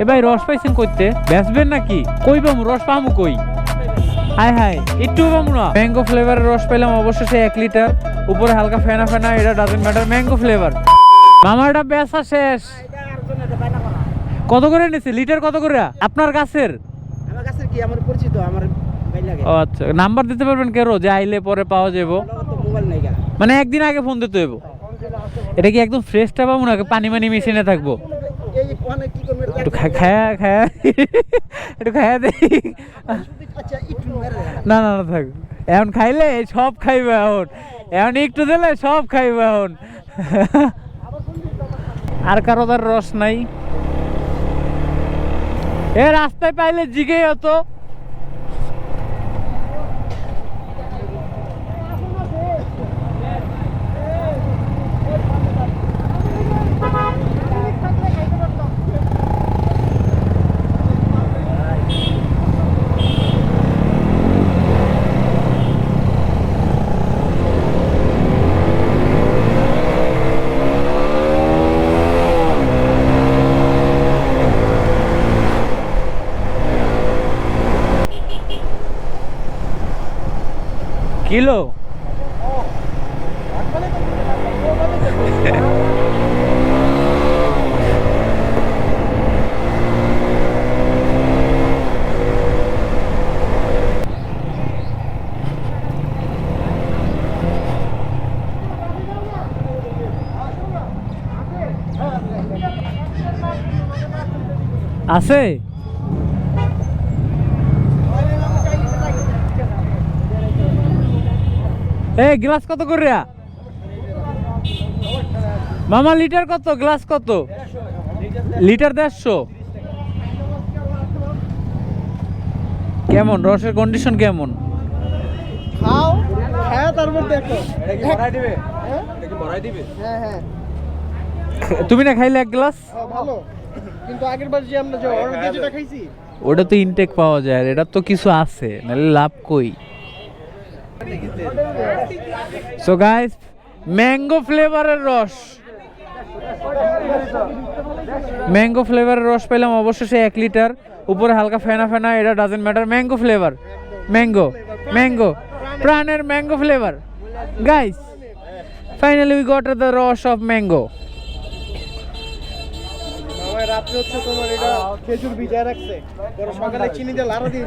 এ ভাই রস পাইছেন কইতে? বেচবেন নাকি? কই পামু রস পামু কই? হাই হাই। একটু পামু না? ম্যাঙ্গো ফ্লেভারের রস পেলাম অবশেষে এক লিটার। উপরে হালকা ফেনা ফেনা এটা ডাজেন্ট ম্যাটার ম্যাঙ্গো ফ্লেভার। মামাটা বেচা শেষ। কত করে নিছে লিটার কত করে? আপনার গাছের? আমার কাছে কি? আমার পরিচিত আমার ভাই লাগে। ও আচ্ছা নাম্বার দিতে পারবেন কেরো? যে আইলে পরে পাওয়া যাব মোবাইল নাই গা। মানে একদিন আগে ফোন দিতে হইব। এটা কি একদম ফ্রেশটা পাবো না পানি মানি মেশিনে থাকব? কি করবে? একটু খা- খায়া খায়া। একটু খায়া আচ্ছা দে। না না না থাক। এখন খাইলে সব খাইবে এখন। এখন একটু দিলে সব খাইবে এখন। আর কারও তার রস নাই। এ রাস্তায় পাইলে জিগে হতো। কিলো? আছে? এ গ্লাস কত করে মামা লিটার কত? গ্লাস কত? লিটার দেড়শো। কেমন? রসের কন্ডিশন কেমন? খাও হ্যাঁ তারপর দেখো। ভরাই দিবে? হ্যাঁ হ্যাঁ। তুমি না খাইলে এক গ্লাস হ্যাঁ, ভালো। কিন্তু আগের বার যে আমরা যে অর্ডার দিয়ে যেটা খাইছি। ওটা তো ইনটেক পাওয়া যায় আর এটা তো কিছু আছে নাহলে লাভ কই? সো গাইস ম্যাঙ্গো ফ্লেভারের রস। ম্যাঙ্গো ফ্লেভারের রস পেলাম অবশেষে এক লিটার উপরে হালকা ফেনা ফেনা, এটা doesn't matter mango flavour mango mango প্রাণের mango flavour guys finally we got the রস অফ ম্যাঙ্গো রাত্রে হচ্ছে তোমার এটা খেজুর ভিজায় রাখছে। সকালে চিনি দিয়ে লাড়া দিয়ে